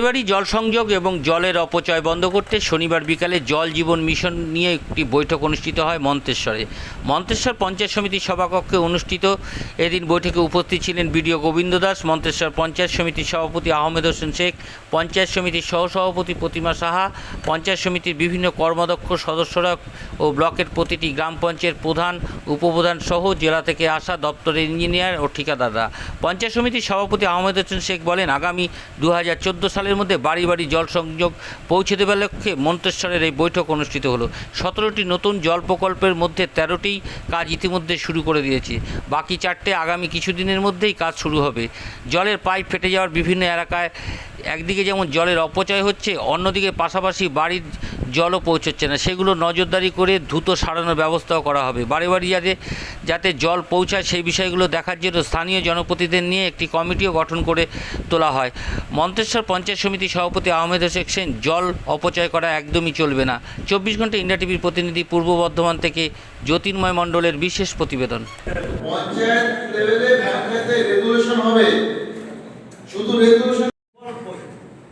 এবারই জল সংযোগ এবং জলের অপচয় বন্ধ করতে শনিবার বিকালে জল জীবন মিশন নিয়ে একটি বৈঠক অনুষ্ঠিত হয় মন্তেশ্বরে। মন্তেশ্বর পঞ্চায়েত সমিতির সভাকক্ষে অনুষ্ঠিত এদিন বৈঠকে উপস্থিত ছিলেন বিডিও গোবিন্দ দাস, মন্তেশ্বর পঞ্চায়েত সমিতির সভাপতি আহমেদ হোসেন শেখ, পঞ্চায়েত সমিতির সহসভাপতি প্রতিমা সাহা, পঞ্চায়েত সমিতির বিভিন্ন কর্মদক্ষ সদস্যরা ও ব্লকের প্রতিটি গ্রাম পঞ্চায়েত প্রধান, উপপ্রধান সহ জেলা থেকে আসা দপ্তরের ইঞ্জিনিয়ার ও ঠিকাদাররা। পঞ্চায়েত সমিতির সভাপতি আহমেদ হোসেন শেখ বলেন, আগামী দু চোদ্দ সালের মধ্যে বাড়ি বাড়ি জল সংযোগ পৌঁছে দেবার লক্ষ্যে মন্তেশ্বরের এই বৈঠক অনুষ্ঠিত হলো। সতেরোটি নতুন জল প্রকল্পের মধ্যে তেরোটি কাজ ইতিমধ্যে শুরু করে দিয়েছে। বাকি চারটে আগামী কিছুদিনের মধ্যেই কাজ শুরু হবে। জলের পাইপ ফেটে যাওয়ার বিভিন্ন এলাকায় একদিকে যেমন জলের অপচয় হচ্ছে, অন্যদিকে পাশাপাশি বাড়ির জলও পৌঁছচ্ছে না। সেগুলো নজরদারি করে দ্রুত সারানোর ব্যবস্থাও করা হবে। বাড়ি বাড়ি যাতে যাতে জল পৌঁছায় সেই বিষয়গুলো দেখার জন্য স্থানীয় জনপ্রতিনিধিদের নিয়ে একটি কমিটিও গঠন করে তোলা হয়। মন্তেশ্বর পঞ্চায়েত সমিতি সভাপতি আহমেদ হোসেন সেন জল অপচয় করা একদমই চলবে না। চব্বিশ ঘণ্টা ইন্ডিয়া টিভির প্রতিনিধি পূর্ব বর্ধমান থেকে জ্যোতির্ময় মণ্ডলের বিশেষ প্রতিবেদন। পঞ্চায়েত লেভেলে রেগুলেশন হবে। শুধু রেগুলেশন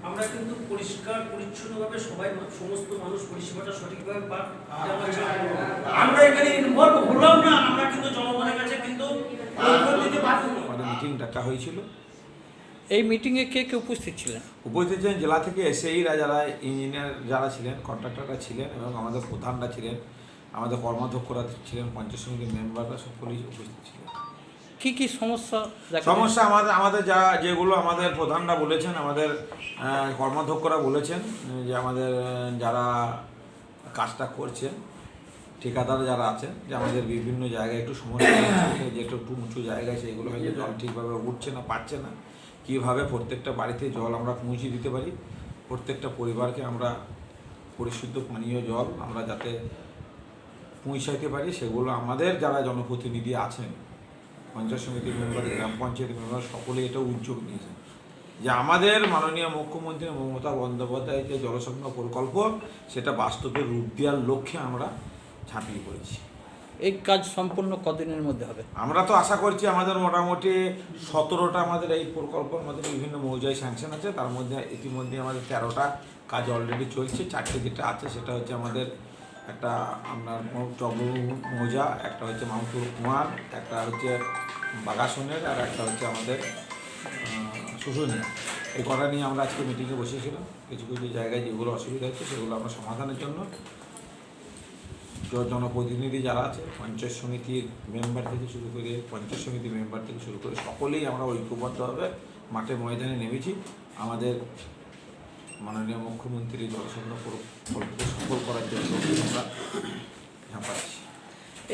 আমরা কিন্তু পরিষ্কার পরিচ্ছন্নভাবে সবাই সমস্ত মানুষ পরিষেবাটা সঠিকভাবে পাক আমার এখানে ইনভলভ হলাম না আমরা কিন্তু জনগণের কাছে কিন্তু কৈফিয়ত দিতে বাধ্য মিটিং ডাকা হয়েছিল? এই মিটিংয়ে কে কে উপস্থিত ছিলেন? উপস্থিত ছিলেন জেলা থেকে এসএইরা যারা ইঞ্জিনিয়ার যারা ছিলেন কন্ট্রাক্টররা ছিলেন এবং আমাদের প্রধানরা ছিলেন আমাদের কর্মাধ্যক্ষরা ছিলেন পঞ্চায়েত সমিতির মেম্বাররা সকলেই উপস্থিত ছিলেন। কি কি সমস্যা সমস্যা আমাদের আমাদের যা যেগুলো আমাদের প্রধানরা বলেছেন আমাদের কর্মাধ্যক্ষরা বলেছেন যে আমাদের যারা কাজটা করছেন ঠিকাদার যারা আছেন যে আমাদের বিভিন্ন জায়গায় একটু সমস্যা হচ্ছে, যে একটু উঁচু জায়গায় সেইগুলো হয়ে যায়, জল ঠিকভাবে উঠছে না পাচ্ছে না। কীভাবে প্রত্যেকটা বাড়িতে জল আমরা পৌঁছে দিতে পারি, প্রত্যেকটা পরিবারকে আমরা পরিশুদ্ধ পানীয় জল আমরা যাতে পৌঁছাইতে পারি, সেগুলো আমাদের যারা জনপ্রতিনিধি আছেন, পঞ্চায়েত সমিতির মেম্বার গ্রাম পঞ্চায়েত মেম্বার সকলে এটা উদ্যোগ নিয়েছেন। যে আমাদের মাননীয় মুখ্যমন্ত্রী মমতা বন্দ্যোপাধ্যায় যে জলসংখ্যা প্রকল্প, সেটা বাস্তবে রূপ দেওয়ার লক্ষ্যে আমরা ঝাঁপিয়ে পড়েছি। এই কাজ সম্পূর্ণ কদিনের মধ্যে হবে? আমরা তো আশা করছি আমাদের মোটামুটি সতেরোটা আমাদের এই প্রকল্প আমাদের বিভিন্ন মৌজায় স্যাংশন আছে। তার মধ্যে ইতিমধ্যে আমাদের তেরোটা কাজ অলরেডি চলছে। চারটে যেটা আছে সেটা হচ্ছে আমাদের একটা আপনার মৌজা, একটা হচ্ছে মামপুর কুমার, একটা হচ্ছে বাগাসনের আর একটা হচ্ছে আমাদের শুশুনিয়া এই কটা নিয়ে আমরা আজকে মিটিংয়ে বসেছিলাম। কিছু কিছু জায়গায় যেগুলো অসুবিধা হচ্ছে সেগুলো আমরা সমাধানের জন্য জনপ্রতিনিধি যারা আছে পঞ্চায়েত সমিতির মেম্বার থেকে শুরু করে পঞ্চায়েত সমিতির মেম্বার থেকে শুরু করে সকলেই আমরা ঐক্যবদ্ধভাবে মাঠে ময়দানে নেমেছি। আমাদের মাননীয় মুখ্যমন্ত্রী জলসংগ্রহ প্রকল্পকে সফল করার জন্য আমরা ঝাঁপাচ্ছি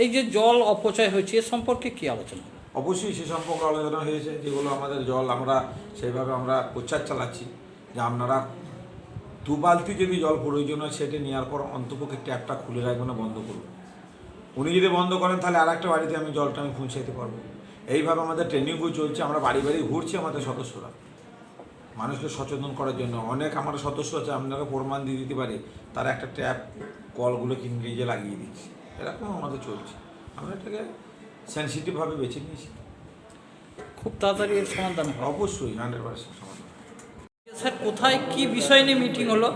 এই যে জল অপচয় হয়েছে এ সম্পর্কে কি আলোচনা? অবশ্যই সে সম্পর্কে আলোচনা হয়েছে যেগুলো আমাদের জল আমরা সেইভাবে আমরা প্রচার চালাচ্ছি। যে আপনারা দু বালতি যদি জল প্রয়োজন হয় সেটা নেওয়ার পর অন্তপক্ষে ট্যাপটা খুলে রাখবেন না বন্ধ করুন। উনি যদি বন্ধ করেন তাহলে আর একটা বাড়িতে আমি জলটা আমি পৌঁছাইতে পারব। এইভাবে আমাদের ট্রেনিংও চলছে আমরা বাড়ি বাড়ি ঘুরছি আমাদের সদস্যরা। মানুষকে সচেতন করার জন্য। অনেক আমার সদস্য আছে আপনারা প্রমাণ দিয়ে দিতে পারে তারা একটা ট্যাপ কলগুলো কিনে যে লাগিয়ে দিচ্ছে এরকম আমাদের চলছে। আমরা এটাকে সেন্সিটিভভাবে বেছে নিয়েছি। খুব তাড়াতাড়ি এর সমাধান অবশ্যই হান্ড্রেড পার্সেন্ট সমাধান। স্যার কোথায় কি বিষয় নিয়ে মিটিং হলো?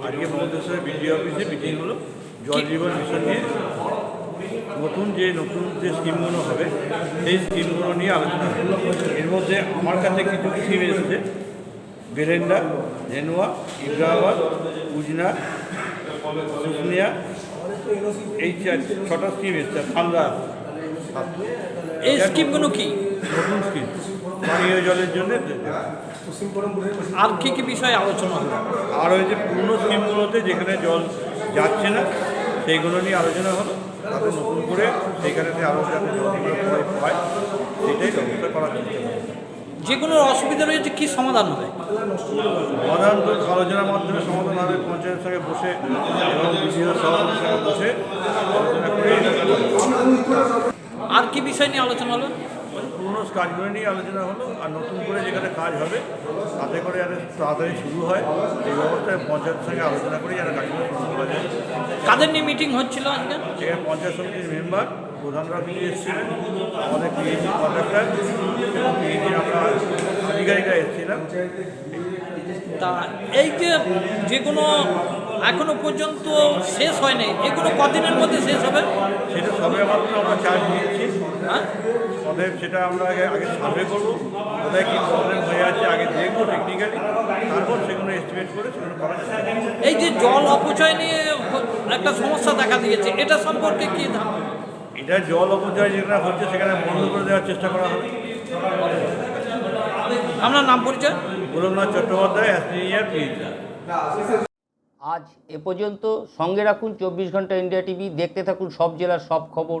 আজকে মন্তেশ্বর বিডিও অফিসে মিটিং হলো। জল জীবন মিশন নিয়ে। নতুন যে নতুন যে স্কিমগুলো হবে সেই স্কিমগুলো নিয়ে আলোচনা এর মধ্যে আমার কাছে কিছু স্কিম এসেছে। বেরেন্ডা ধেনুয়া ইব্রাহাবাদ উজনা শুকনিয়া এই চার- ছটা স্কিম এসছে ঠান্ডা এই স্কিমগুলো কি? নতুন স্কিম পানীয় জলের জন্য আর কি কি বিষয়ে আলোচনা হলো আর ওই যে পুরনো স্কিমগুলোতে যেখানে জল যাচ্ছে না সেইগুলো নিয়ে আলোচনা হলো তাতে নতুন করে সেখানে আরও যাতে জলগুলো পায় সেটাই ব্যবস্থা চেষ্টা করব। যেগুলো অসুবিধা রয়েছে কি সমাধান হবে? সমাধান তো আলোচনার মাধ্যমে সমাধান হবে। পঞ্চায়েতের সঙ্গে বসে এবং বিডিও সভাপতির সঙ্গে বসে আলোচনা করে আর কি বিষয় নিয়ে আলোচনা হলো? পুরনো কাজগুলো নিয়ে আলোচনা হলো আর নতুন করে যেখানে কাজ হবে তাতে করে যাতে তাড়াতাড়ি শুরু হয় এই ব্যবস্থায় পঞ্চায়েতের সঙ্গে আলোচনা করে যাতে কাজগুলো শুরু করা যায়। কাদের নিয়ে মিটিং হচ্ছিল আজকে? এখানে পঞ্চায়েত সমিতির মেম্বার প্রধানরা কিছু এসেছিলেন আমাদের পিএইচি কন্ট্রাক্টর এবং পিএইচির আমরা আধিকারিকরা এসেছিলাম। তা এই যে যে কোনো এখনও পর্যন্ত শেষ হয়নি এগুলো কদিনের মধ্যে শেষ হবে? সেটা সবে মাত্র আমরা চার্জ নিয়েছি। অতএব সেটা আমরা আগে আগে সার্ভে করব। কোথায় কী প্রবলেম হয়ে আছে আগে দেখব টেকনিক্যালি তারপর সেগুলো এস্টিমেট করে সেগুলো করা এই যে জল অপচয় নিয়ে একটা সমস্যা দেখা দিয়েছে এটা সম্পর্কে কি ধারণা? এটা জল অপচয় যেটা হচ্ছে সেখানে বন্ধ করে দেওয়ার চেষ্টা করা হবে। আপনার নাম পরিচয়? গোলকনাথ চট্টোপাধ্যায় অ্যাসিনিয়ার আজ এ পর্যন্ত সঙ্গে রাখুন চব্বিশ ঘণ্টা ইন্ডিয়া টিভি। দেখতে থাকুন সব জেলার সব খবর।